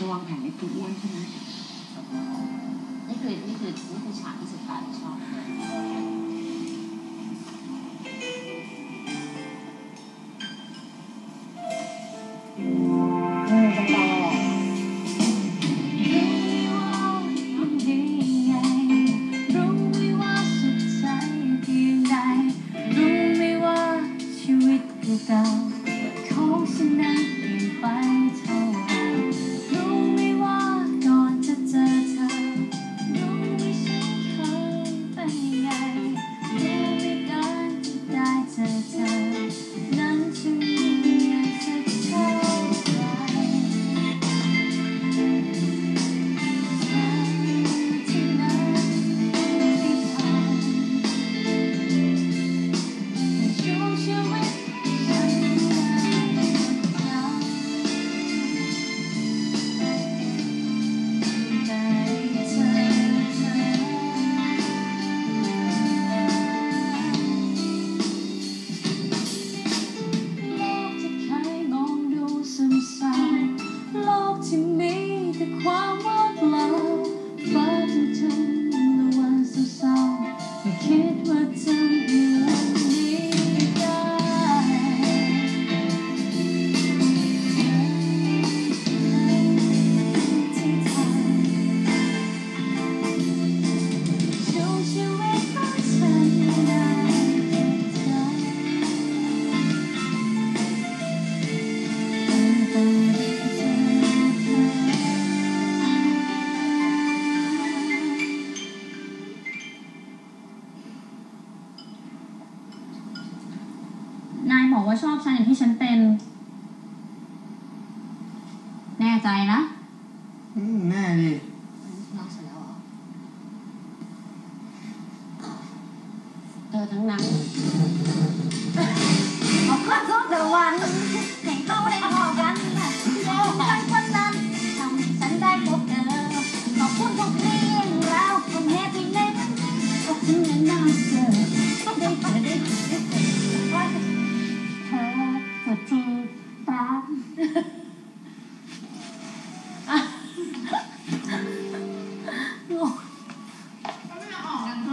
จะวางแผนให้คุณอ้วนใช่ไหมนี่คือนี่คือนี่คือฉากที่สุดท้ายที่ชอบเลย บอกว่าชอบฉันอย่างที่ฉันเป็น แน่ใจนะอืมแน่ดิน้องเสร็จแล้วเหรอเธอทั้งนั้นเอาข้าทุกเดือนวันให้เขาได้พอกันแล้วกันวันนั้นทำให้ฉันได้พบเธอขอบคุณทุกเรื่องราวคนแฮปปี้ในวันนี้ขอบคุณในน้ำเจอได้เจอได้เจอได้เจอเธอ สุดที่รัก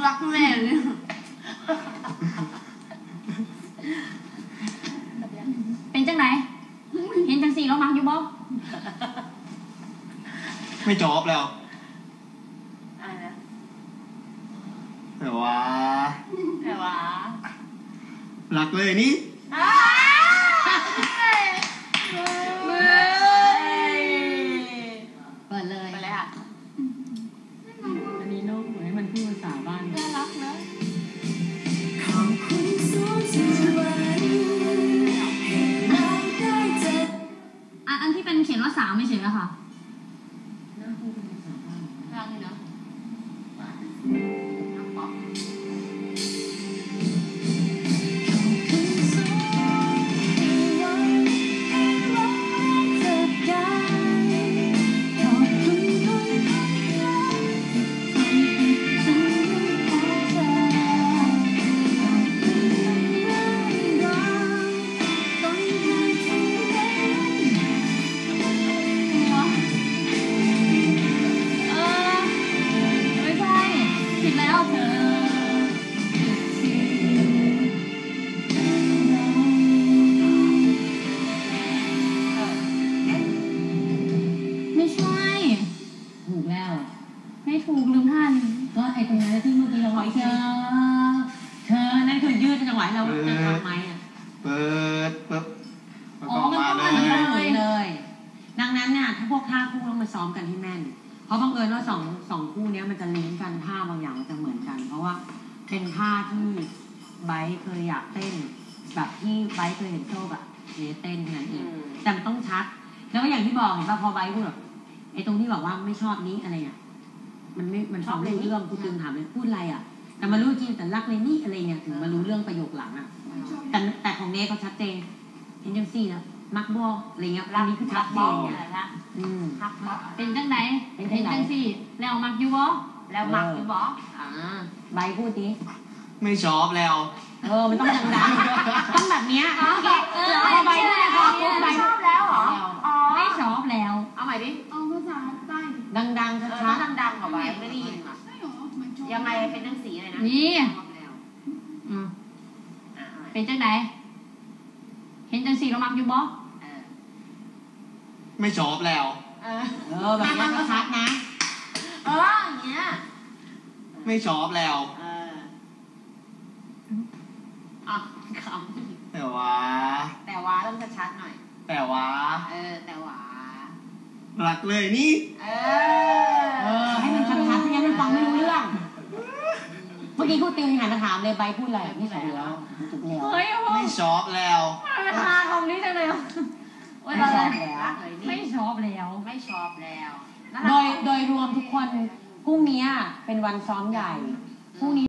รักแม่เลยเป็นจังไหน เห็นจังสี่แล้วมักอยู่บ่ไม่จอบแล้วอะไรนะแต่ว่าแต่ว่ารักเลยนี่ ไม่ใช่ ถูกแล้ว ไม่ถูกลืมท่าน ก็ไอ้ตรงนั้นที่เมื่อกี้เราไว้เธอเธอนั่นคือยืดจังหวะให้เราจะทำไหมอะเปิดปึ๊บแล้วอ๋ก็อมันมาต้องเลอันนี้ยเลย เลย ดังนั้นเนี่ยถ้าพวกท่าคู่ต้องมาซ้อมกันให้แม่น เพราะบังเอิญว่าสองสองคู่เนี้ยมันจะลิงก์กันท่าบางอย่างมันจะเหมือนกัน เพราะว่าเป็นท่าที่ไบร์ทเคยอยากเต้น แบบที่ไบร์ทเคยเห็นโชคอะเนเต้นแค่นั้นเองแต่มันต้องชัด แล้วก็อย่างที่บอกเห็นป่ะพอไบร์ทพูดแบบไอ้ตรงที่บอกว่าไม่ชอบนี้อะไรเนี่ยมันไม่มันฟังไม่รู้เรื่องกูตึงถามเลยพูดอะไรอะแต่มารู้จริงแต่รักเลยนี่อะไรเนี่ยถึงมารู้เรื่องประโยคหลังอะแต่แต่ของเนเขาชัดเจนเห็นจังซี่นะ มักบอกอะไรเงี้ยอันนี้คือชัดเจนเลยนะอืมเป็นจังไหนเป็นจังสี่แล้วมักอยู่บ่แล้วมักอยู่บ่อ่ใบพูดดิไม่ชอบแล้ว เออมันต้องดังๆต้องแบบเนี้ยเออเอาใบพูดนะชอบแล้วเหรอไม่ชอบแล้ว เอาใหม่ดิเอาภาษาใต้ดังๆชัดๆดังๆกัาใบไม่ได้ยินอะยังไงเป็นจังสีเลยนะนี่เป็นจังไหนเห็นจังสีเรามักอยู่บ่ ไม่ชอบแล้ว เออเออแบบนี้ก็ชัดนะ เอออย่างเงี้ย ไม่ชอบแล้ว เอออะขแต่ว่าำแต่ว่าต้องชัดๆหน่อย แต่ว่าเออ แต่ว่า รักเลยนี่เอเออ ให้มันชัดๆไม่งั้นมันฟังไม่รู้เรื่อง เมื่อกี้ครูติวหันมาถามเลยใบพูดอะไรไม่ถูกแล้วถูกแล้วเฮ้ยโอ้โหไม่ชอบแล้วมันมาคำนี้จังเลยอะ โอ้ยไม่ตอนชแรอบกแล้วรักเลยไม่นี่ชอบแล้ว ไม่ชอบแล้วโดยโดยรวมทุกคนพรุ่งนี้เป็นวันซ้อมใหญ่พรุ่งนี้